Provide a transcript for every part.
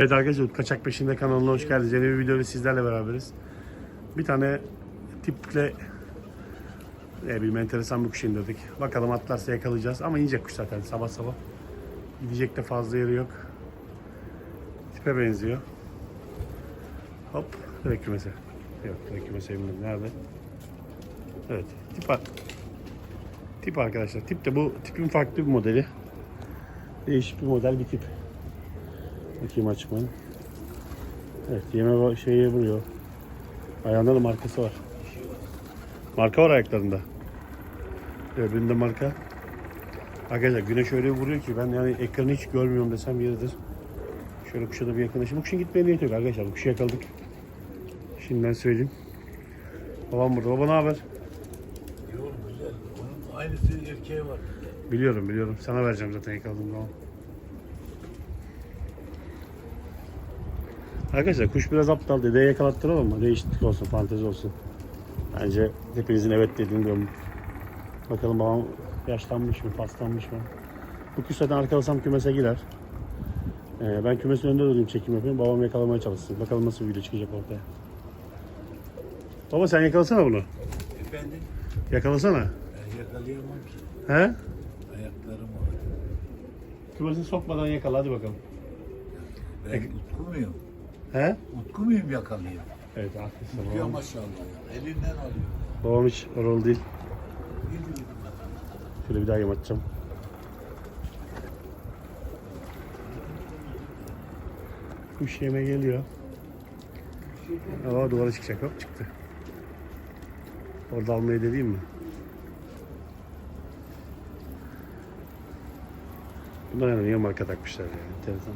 Evet arkadaşlar Kaçak Peşinde kanalına hoş geldiniz. Yeni bir videoda sizlerle beraberiz. Bir tane tiple ne bileyim enteresan bir kuş indirdik. Bakalım atlarsa yakalayacağız ama inecek kuş zaten sabah sabah. Gidecek de fazla yeri yok. Tipe benziyor. Hop direkt kümese. Yok direkt kümese indim. Nerede? Evet tip. Tip arkadaşlar. Tip de bu tipin farklı bir modeli. Değişik bir model bir tip. Bakayım açmayın. Evet yeme şeyi vuruyor. Ayağında da markası var. Marka var ayaklarında. Öbüründe marka. Arkadaşlar güneş öyle vuruyor ki ben yani ekranı hiç görmüyorum desem yeridir. Şöyle kuşa da bir yakınlaşayım. Bu kuşun gitmeye niyeti yok arkadaşlar. Bu kuşu yakaladık. Şimdiden söyleyeyim. Babam burada. Baba ne haber? Yok güzel. Onun aynısı erkeği var. Biliyorum biliyorum. Sana vereceğim zaten yakaladığım zaman. Arkadaşlar kuş biraz aptal. Dedeye yakalattıralım mı? Değişiklik olsun, fantezi olsun. Bence hepinizin evet dediğini diyorum. Bakalım babam yaşlanmış mı, paslanmış mı? Bu kuş zaten arkalasam kümese girer. Ee, ben kümesin önünde durayım, çekim yapayım. Babam yakalamaya çalışsın. Bakalım nasıl bir video çıkacak ortaya. Baba sen yakalasana bunu. Efendim? Yakalasana. Ben yakalayamam ki. He? Ayaklarım var. Kümesini sokmadan yakala hadi bakalım. Ben Peki. He? Utku muyum yakalayayım? Evet haklısın. Babam, maşallah ya. Elinden alıyor. babam hiç oralı değil. Şöyle bir daha yem atacağım. Kuş yeme geliyor. Ama duvara çıkacak. Hop çıktı. Orada almayı dediğim mi? Bunlar yani niye marka takmışlar yani. Enteresan.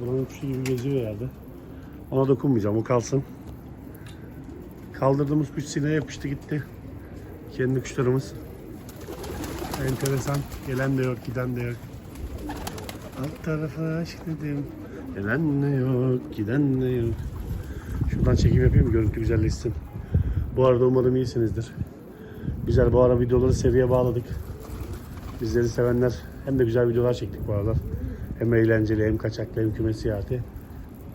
Buranın kuşu gibi geziyor yerde. Ona dokunmayacağım. O kalsın. Kaldırdığımız kuş sineğe yapıştı gitti. Kendi kuşlarımız. Enteresan. Gelen de yok, giden de yok. Alt tarafa aşk dedim. Gelen de yok, giden de yok. Şuradan çekim yapayım, görüntü güzelleşsin. Bu arada umarım iyisinizdir. Güzel bu ara videoları seriye bağladık. Bizleri sevenler hem de güzel videolar çektik bu aralar. Hem eğlenceli hem kaçaklı hem küme seyahati.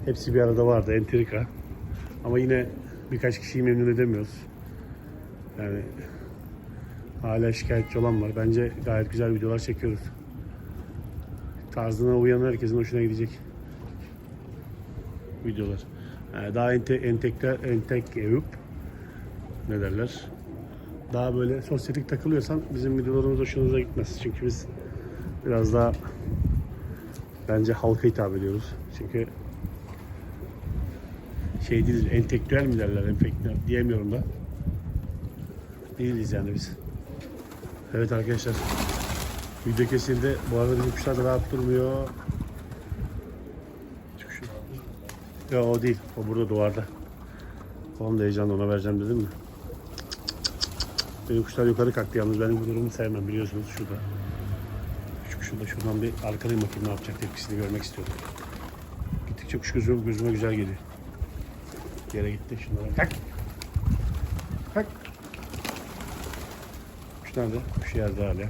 Hepsi bir arada vardı entrika. Ama yine birkaç kişiyi memnun edemiyoruz. Yani hala şikayetçi olan var. Bence gayet güzel videolar çekiyoruz. Tarzına uyan herkesin hoşuna gidecek videolar. Yani daha ente, entekte, entek evip ne derler? Daha böyle sosyetik takılıyorsan bizim videolarımız hoşunuza gitmez. Çünkü biz biraz daha bence halka hitap ediyoruz. Çünkü şey değiliz, entelektüel mi derler, entelektüel diyemiyorum da. Değiliz yani biz. Evet arkadaşlar. Video kesildi. Bu arada bizim kuşlar da rahat durmuyor. Yok o değil. O burada duvarda. Oğlum da heyecanla ona vereceğim dedim mi? Benim kuşlar yukarı kalktı yalnız benim bu durumu sevmem biliyorsunuz şurada. Şu şurada şuradan bir arkalayayım bakayım ne yapacak tepkisini görmek istiyorum. Gittikçe kuş gözüme, gözüme güzel geliyor. Yere gitti şunlara. Kalk. Kalk. Kuş nerede? Kuş yerde hala.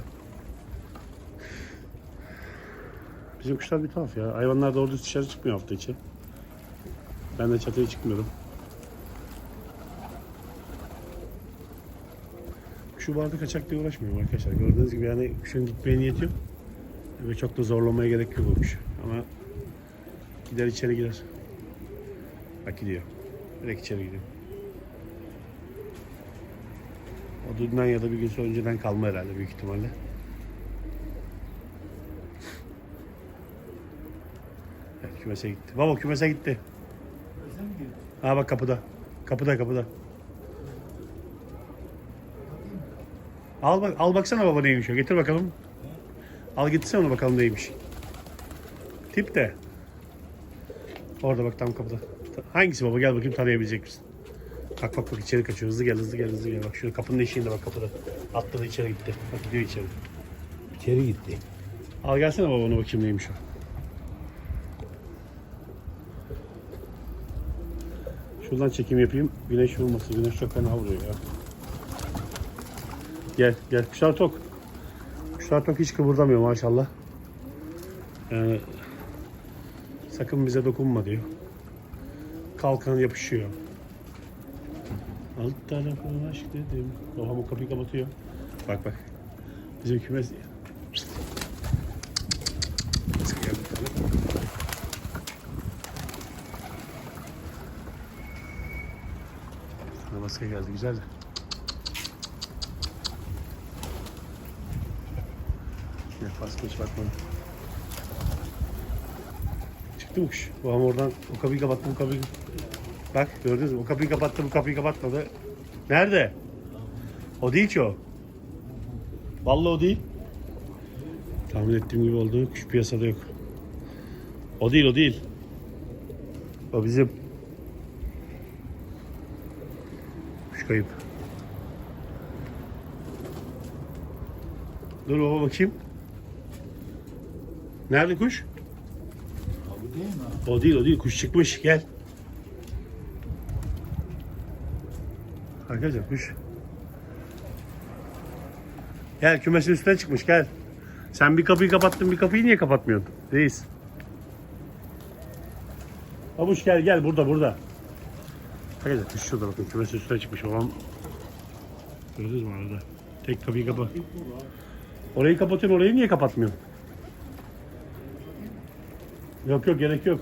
Bizim kuşlar bir tuhaf ya. Hayvanlar doğru dışarı çıkmıyor hafta içi. Ben de çatıya çıkmıyorum. Şu barda kaçak diye uğraşmıyorum arkadaşlar. Gördüğünüz gibi yani kuşun gitmeye niyeti yok. Ve çok da zorlamaya gerek yok o kuş. Ama gider içeri girer. Bak gidiyor. Direkt içeri gidiyor. O dünden ya da bir gün sonra önceden kalma herhalde büyük ihtimalle. Evet kümese gitti. Baba kümese gitti. Ha bak kapıda. Kapıda kapıda. Al bak al baksana baba neymiş o. Getir bakalım. Al gitsene onu bakalım neymiş. Tip de. Orada bak tam kapıda. Hangisi baba gel bakayım tanıyabilecek misin? Bak bak bak içeri kaçıyor. Hızlı gel hızlı gel hızlı gel. Bak şurada kapının eşiğinde bak kapıda. Atladı içeri gitti. Bak gidiyor içeri. İçeri gitti. Al gelsene baba ona bakayım neymiş o. Şuradan çekim yapayım. Güneş vurmasın. Güneş çok fena vuruyor ya. Gel gel. Kuşlar tok. Kuşlar Kuşlar tok hiç kıpırdamıyor maşallah. Yani sakın bize dokunma diyor. Kalkan yapışıyor. Alt tarafı aşk dedim. Babam o kapıyı kapatıyor. Bak bak. Bizim kümes... Baskı geldi güzel de. Ne baskı hiç bakmadım. Çıktı mı kuş? Babam oradan o kapıyı kapattı bu kapıyı. Bak gördünüz mü? O kapıyı kapattı bu kapıyı kapatmadı. Nerede? O değil ki o. Vallahi o değil. Tahmin ettiğim gibi oldu. Kuş piyasada yok. O değil o değil. O bizim. Kuş kayıp. Dur baba bakayım. Nerede kuş? Abi değil mi? O değil o değil. Kuş çıkmış. Gel. Arkadaşlar kuş. Gel kümesin üstüne çıkmış gel. Sen bir kapıyı kapattın bir kapıyı niye kapatmıyorsun? Reis. Babuş gel gel burada burada. Arkadaşlar kuş şurada bakın kümesin üstüne çıkmış. Babam gördünüz mü arada? Tek kapıyı kapat. Orayı kapatıyorsun orayı niye kapatmıyorsun? Yok yok gerek yok.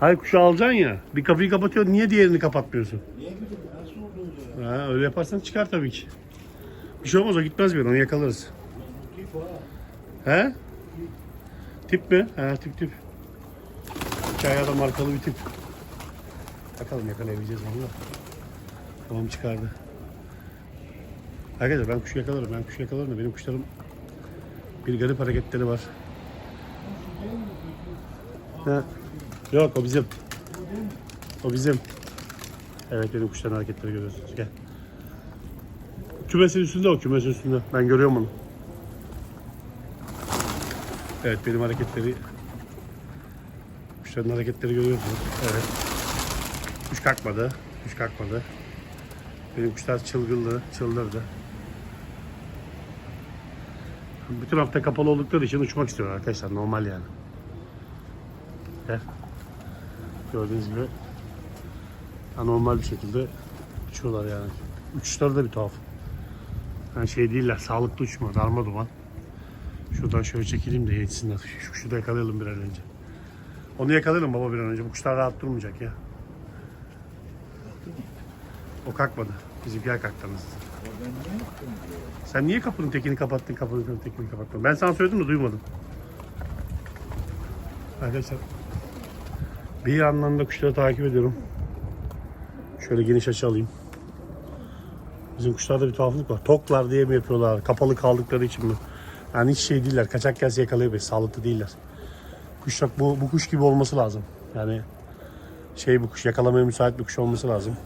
Hayır kuşu alacaksın ya. Bir kapıyı kapatıyorsun niye diğerini kapatmıyorsun? Niye bileyim nasıl oldu öyle? Ha, öyle yaparsan çıkar tabii ki. Bir şey olmaz o gitmez bir onu yakalarız. Tip ha. He? Tip mi? He tip tip. Hikayede markalı bir tip. Bakalım yakalayabileceğiz onu da. Tamam çıkardı. Arkadaşlar ben kuşu yakalarım. Ben kuşu yakalarım da benim kuşlarım bir garip hareketleri var. He. Yok o bizim. O bizim. Evet benim kuşların hareketleri görüyorsunuz. Gel. Kümesin üstünde o kümesin üstünde. Ben görüyorum onu. Evet benim hareketleri kuşların hareketleri görüyorsunuz. Evet. Kuş kalkmadı. Kuş kalkmadı. Benim kuşlar çılgındı, çıldırdı. Bütün hafta kapalı oldukları için uçmak istiyorlar arkadaşlar. Normal yani. Gel. Gördüğünüz gibi anormal bir şekilde uçuyorlar yani. Uçuşları da bir tuhaf. Yani şey değiller, sağlıklı uçma, darma duman. Şuradan şöyle çekileyim de yetsinler. Şu kuşu da yakalayalım bir an önce. Onu yakalayalım baba bir an önce. Bu kuşlar rahat durmayacak ya. O kalkmadı. Bizimkiler kalktı. Sen niye kapının tekini kapattın, kapının tekini kapattın? Ben sana söyledim de duymadım. Arkadaşlar bir yandan da kuşları takip ediyorum. Şöyle geniş açı alayım. Bizim kuşlarda bir tuhaflık var. Toklar diye mi yapıyorlar? Kapalı kaldıkları için mi? Yani hiç şey değiller. Kaçak gelse yakalayabilir. Sağlıklı değiller. Kuşak bu, bu kuş gibi olması lazım. Yani şey bu kuş yakalamaya müsait bir kuş olması lazım.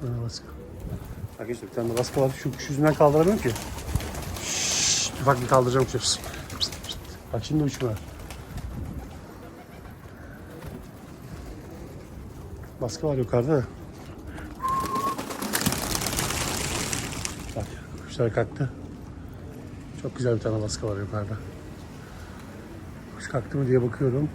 Ha, baskı. Arkadaşlar bir tane baskı var. Şu kuş yüzünden kaldıramıyorum ki. Şşş, ufak bir kaldıracağım kuşu. Bak şimdi uçma. Baskı var yukarıda. da. Bak kuşlar kalktı. Çok güzel bir tane baskı var yukarıda. Kuş kalktı mı diye bakıyorum.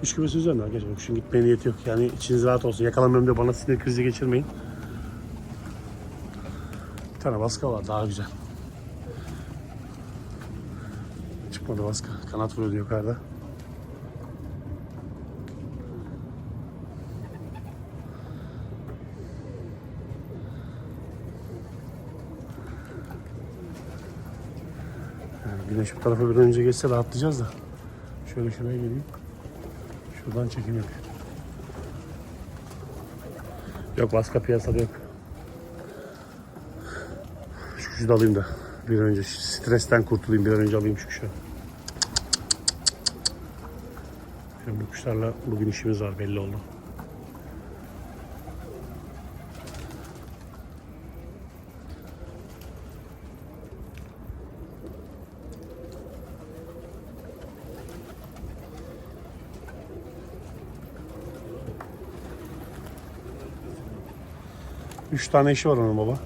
Kuş kümesi üzerinde arkadaşlar. Kuşun gitmeye niyeti yok. Yani içiniz rahat olsun. Yakalamıyorum diye bana sinir krizi geçirmeyin. Bir tane baska var daha güzel. Çıkmadı baska. Kanat vuruyordu yukarıda. Güneş bu tarafa bir önce geçse rahatlayacağız da. Şöyle şuraya geleyim. Şuradan çekim yok. Yok baska piyasada yok. Şu kuşu da alayım da bir önce stresten kurtulayım bir önce alayım şu kuşu. Şimdi bu kuşlarla bugün işimiz var belli oldu. Üç tane eşi var onun baba.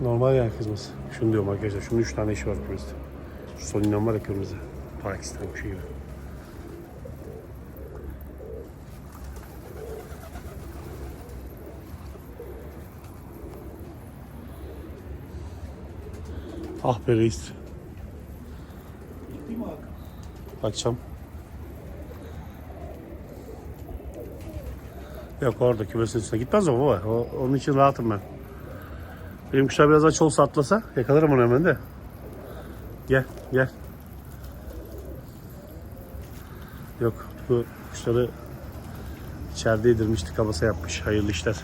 Normal yani kızması. Şunu diyorum arkadaşlar. Şunun üç tane eşi var kümeste. Şu son inen var ya kırmızı. Pakistan kuşu gibi. Ah be reis. Gitti mi Hakan? Yok orada kümesin üstüne. Gitmez o baba. O, onun için rahatım ben. Benim kuşlar biraz aç olsa atlasa yakalarım onu hemen de. Gel gel. Yok bu kuşları içeride yedirmiş kabasa yapmış. Hayırlı işler.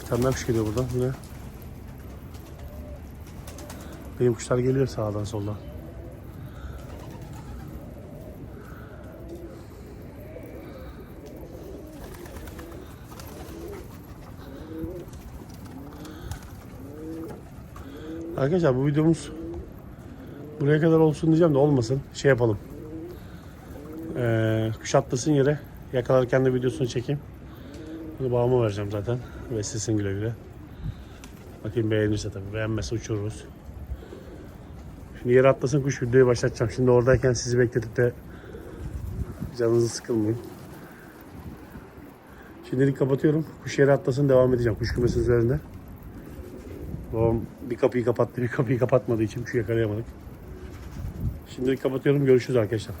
Bir tane daha kuş geliyor buradan. Bu ne? Benim kuşlar geliyor sağdan soldan. Arkadaşlar bu videomuz buraya kadar olsun diyeceğim de olmasın. Şey yapalım. Ee, kuş atlasın yere yakalarken de videosunu çekeyim. Bunu babama vereceğim zaten. Ve sizin güle güle. Bakayım beğenirse tabii. Beğenmezse uçururuz. Şimdi yere atlasın kuş videoyu başlatacağım. Şimdi oradayken sizi bekletip de canınızı sıkılmayın. Şimdilik kapatıyorum. Kuş yere atlasın devam edeceğim. Kuş kümesinin üzerinde. Babam bir kapıyı kapattı, bir kapıyı kapatmadığı için kuşu yakalayamadık. Şimdilik kapatıyorum. Görüşürüz arkadaşlar.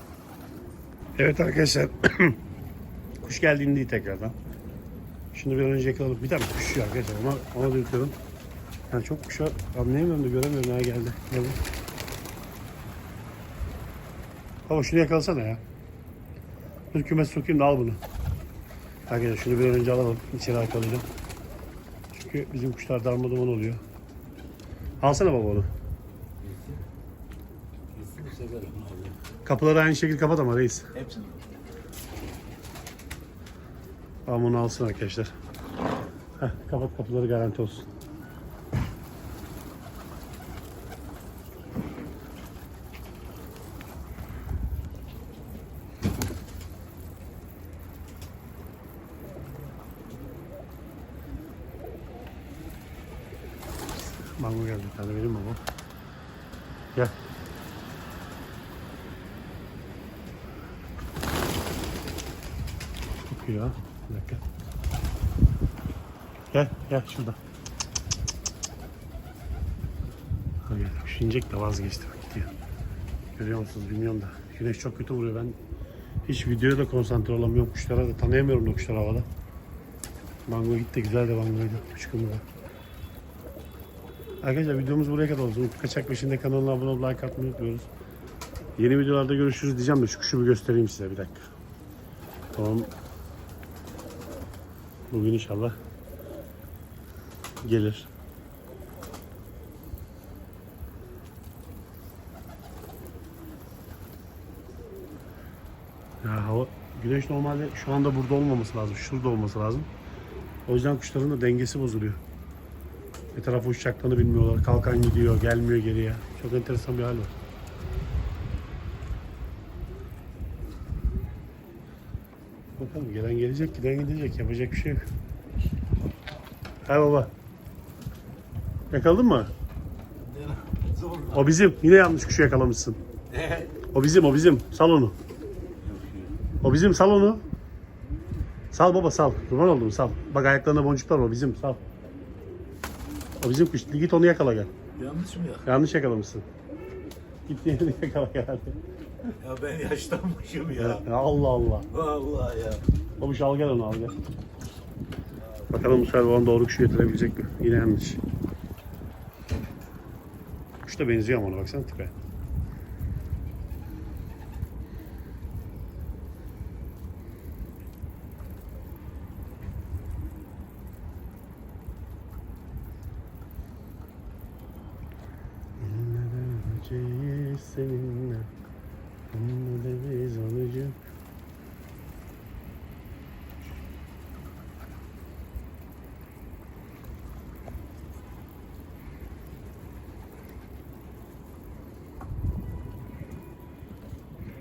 Evet arkadaşlar. kuş geldiğinde değil tekrardan. Şunu bir önce yakalayalım. Bir tane kuş yok arkadaşlar. Ona, ona dürtüyorum. Yani çok kuşa anlayamıyorum da göremiyorum. Ha geldi. Geldi. Baba şunu yakalasana ya. Dur kümes sokayım da al bunu. Arkadaşlar şunu bir önce alalım. İçeri arkalayalım. Çünkü bizim kuşlar darmaduman oluyor. Alsana baba onu. Kapıları aynı şekilde kapat ama reis. Hepsini. Tamam onu alsın arkadaşlar. Heh, kapat kapıları garanti olsun. Mango geldi bir tane benim baba. Gel. Ya. Bir dakika. Gel, gel şurada. Hayır, şu inecek de vazgeçti bak gidiyor. Görüyor musunuz bilmiyorum da. Güneş çok kötü vuruyor ben. Hiç videoya da konsantre olamıyorum kuşlara da tanıyamıyorum da kuşları havada. Mango gitti güzel de mangoydu. Uçkun da. Arkadaşlar videomuz buraya kadar olsun. Utku Kaçak Peşinde kanalına abone olup like atmayı unutmuyoruz. Yeni videolarda görüşürüz diyeceğim de şu kuşu bir göstereyim size bir dakika. Tamam. Bugün inşallah gelir. Ya hava güneş normalde şu anda burada olmaması lazım. Şurada olması lazım. O yüzden kuşların da dengesi bozuluyor. Bir tarafa uçacaklarını bilmiyorlar. Kalkan gidiyor, gelmiyor geriye. Çok enteresan bir hal var. Bakalım gelen gelecek, giden gidecek. Yapacak bir şey yok. Ha baba. Yakaladın mı? Zorla. O bizim. Yine yanlış kuşu yakalamışsın. O bizim, o bizim. Sal onu. O bizim, sal onu. Sal baba sal. Kurban oldum sal. Bak ayaklarında boncuklar var. O bizim, sal. O bizim kuş. Git onu yakala gel. Yanlış mı ya? Yanlış yakalamışsın. Git diğerini yakala gel. Ya ben yaşlanmışım ya. Ya Allah Allah. Vallahi ya. Babuş al gel onu al gel. Bakalım bu sefer babam doğru kuşu getirebilecek mi? Yine yanlış. Kuş da benziyor ama ona baksana tipe.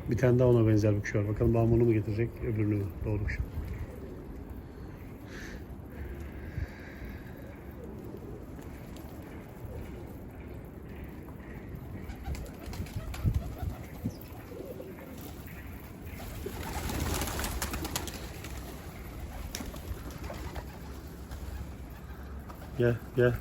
Bir tane daha ona benzer bir kuş var. Bakalım babam onu mu getirecek, öbürünü mü? Doğru Doğrumuş. Gel, gel.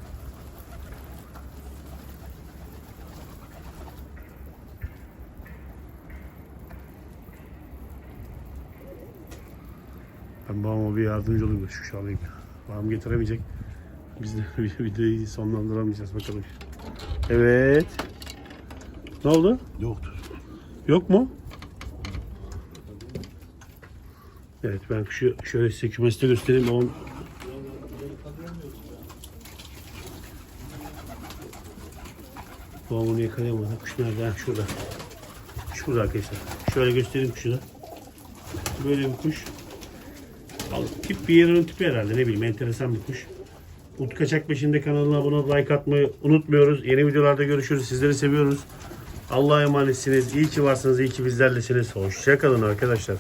Ben babama bir yardımcı olayım da şu şu alayım. Babam getiremeyecek. Biz de videoyu sonlandıramayacağız bakalım. Evet. Ne oldu? Yoktur. Yok mu? Evet ben şu şöyle size kümeste göstereyim. Babam Babam onu yakalayamadı. Kuş nerede? Şurada. Şurada arkadaşlar. Şöyle göstereyim kuşu da. Böyle bir kuş. Tip bir yerin tipi herhalde ne bileyim enteresan bir kuş. Utku Kaçak Peşinde kanalına abone like atmayı unutmuyoruz. Yeni videolarda görüşürüz. Sizleri seviyoruz. Allah'a emanetsiniz. İyi ki varsınız. iyi ki bizlerlesiniz. Hoşçakalın arkadaşlar.